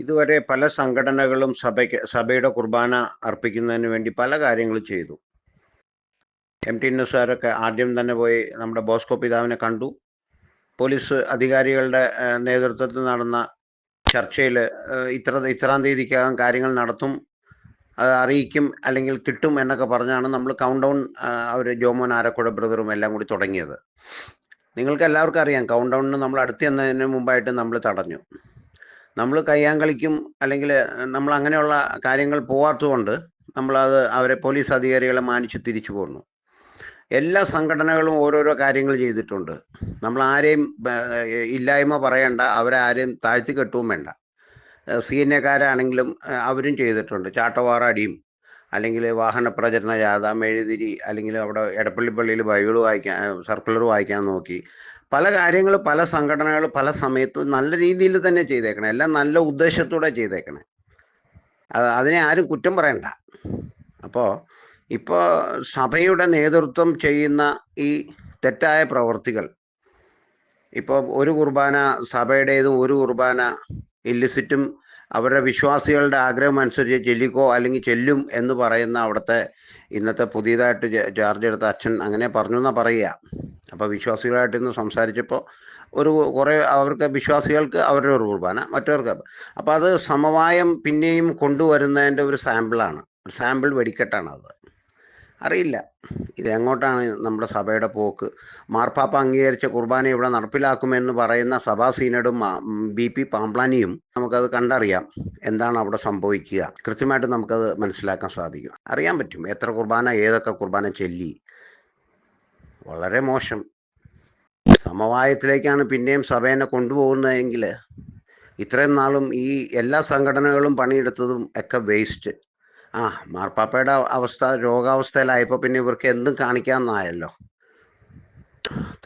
ഇതുവരെ പല സംഘടനകളും സഭയ്ക്ക് സഭയുടെ കുർബാന അർപ്പിക്കുന്നതിന് വേണ്ടി പല കാര്യങ്ങളും ചെയ്തു. എം ടി നസാരൊക്കെ ആദ്യം തന്നെ പോയി നമ്മുടെ ബോസ്കോ പിതാവിനെ കണ്ടു. പോലീസ് അധികാരികളുടെ നേതൃത്വത്തിൽ നടന്ന ചർച്ചയിൽ ഇത്ര ഇത്രാം തീയതിക്കകം കാര്യങ്ങൾ നടത്തും അത് അറിയിക്കും അല്ലെങ്കിൽ കിട്ടും എന്നൊക്കെ പറഞ്ഞാണ് നമ്മൾ കൗണ്ട് ഡൗൺ അവർ ജോമോൻ ആരക്കുഴ ബ്രദറും എല്ലാം കൂടി തുടങ്ങിയത്. നിങ്ങൾക്ക് എല്ലാവർക്കും അറിയാം കൗണ്ട് ഡൗണിന് നമ്മൾ അടുത്ത് എന്നതിന് മുമ്പായിട്ട് നമ്മൾ തടഞ്ഞു. നമ്മൾ കയ്യാങ്കളിക്കും അല്ലെങ്കിൽ നമ്മൾ അങ്ങനെയുള്ള കാര്യങ്ങൾ പോവാത്തതുകൊണ്ട് നമ്മളത് അവരെ പോലീസ് അധികാരികളെ മാനിച്ച് തിരിച്ചു പോന്നു. എല്ലാ സംഘടനകളും ഓരോരോ കാര്യങ്ങൾ ചെയ്തിട്ടുണ്ട്. നമ്മൾ ആരെയും ഇല്ലായ്മ പറയണ്ട അവരെ ആരെയും താഴ്ത്തി കെട്ടുകയും വേണ്ട. സി എൻ എക്കാരാണെങ്കിലും അവരും ചെയ്തിട്ടുണ്ട്. ചാട്ടവാറടിയും അല്ലെങ്കിൽ വാഹന പ്രചരണ ജാഥ മെഴുതിരി അല്ലെങ്കിൽ അവിടെ എടപ്പള്ളി പള്ളിയിൽ ബൈബിൾ വായിക്കാൻ സർക്കുലർ വായിക്കാൻ നോക്കി. പല കാര്യങ്ങൾ പല സംഘടനകൾ പല സമയത്ത് നല്ല രീതിയിൽ തന്നെ ചെയ്തേക്കണേ. എല്ലാം നല്ല ഉദ്ദേശത്തോടെ ചെയ്തേക്കണേ. അത് അതിനെ ആരും കുറ്റം പറയണ്ട. അപ്പോൾ ഇപ്പോൾ സഭയുടെ നേതൃത്വം ചെയ്യുന്ന ഈ തെറ്റായ പ്രവർത്തികൾ ഇപ്പോൾ ഒരു കുർബാന സഭയുടേതും ഒരു കുർബാന ഇല്ലിസിറ്റും അവരുടെ വിശ്വാസികളുടെ ആഗ്രഹം അനുസരിച്ച് ചെല്ലിക്കോ അല്ലെങ്കിൽ ചെല്ലും എന്ന് പറയുന്ന അവിടുത്തെ ഇന്നത്തെ പുതിയതായിട്ട് ചാർജ് എടുത്ത അച്ഛൻ അങ്ങനെ പറഞ്ഞു എന്നാ പറയുക. അപ്പോൾ വിശ്വാസികളായിട്ട് ഇന്ന് സംസാരിച്ചപ്പോൾ ഒരു കുറേ അവർക്ക് വിശ്വാസികൾക്ക് അവരുടെ ഒരു കുർബാന മറ്റവർക്ക് അപ്പോൾ അത് സമവായം പിന്നെയും കൊണ്ടുവരുന്നതിന്റെ ഒരു സാമ്പിളാണ്. ഒരു സാമ്പിൾ വെടിക്കെട്ടാണ് അത്. അറിയില്ല. ഇത് എങ്ങോട്ടാണ് നമ്മുടെ സഭയുടെ പോക്ക്? മാർപ്പാപ്പ അംഗീകരിച്ച കുർബാന ഇവിടെ നടപ്പിലാക്കുമെന്ന് പറയുന്ന സഭാ സീനഡും ബി പി പാംപ്ലാനിയും നമുക്കത് കണ്ടറിയാം. എന്താണ് അവിടെ സംഭവിക്കുക? കൃത്യമായിട്ട് നമുക്കത് മനസ്സിലാക്കാൻ സാധിക്കും. അറിയാൻ പറ്റും എത്ര കുർബാന ഏതൊക്കെ കുർബാന ചെല്ലി. വളരെ മോശം. സമവായത്തിലേക്കാണ് പിന്നെയും സഭേനെ കൊണ്ടുപോകുന്നതെങ്കിൽ ഇത്രയും നാളും ഈ എല്ലാ സംഘടനകളും പണിയെടുത്തതും ഒക്കെ വേസ്റ്റ് ആ മാർപ്പാപ്പയുടെ അവസ്ഥ രോഗാവസ്ഥയിലായപ്പോൾ പിന്നെ ഇവർക്ക് എന്തും കാണിക്കാമെന്നായല്ലോ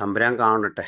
തമ്പുരാൻ കാണട്ടെ.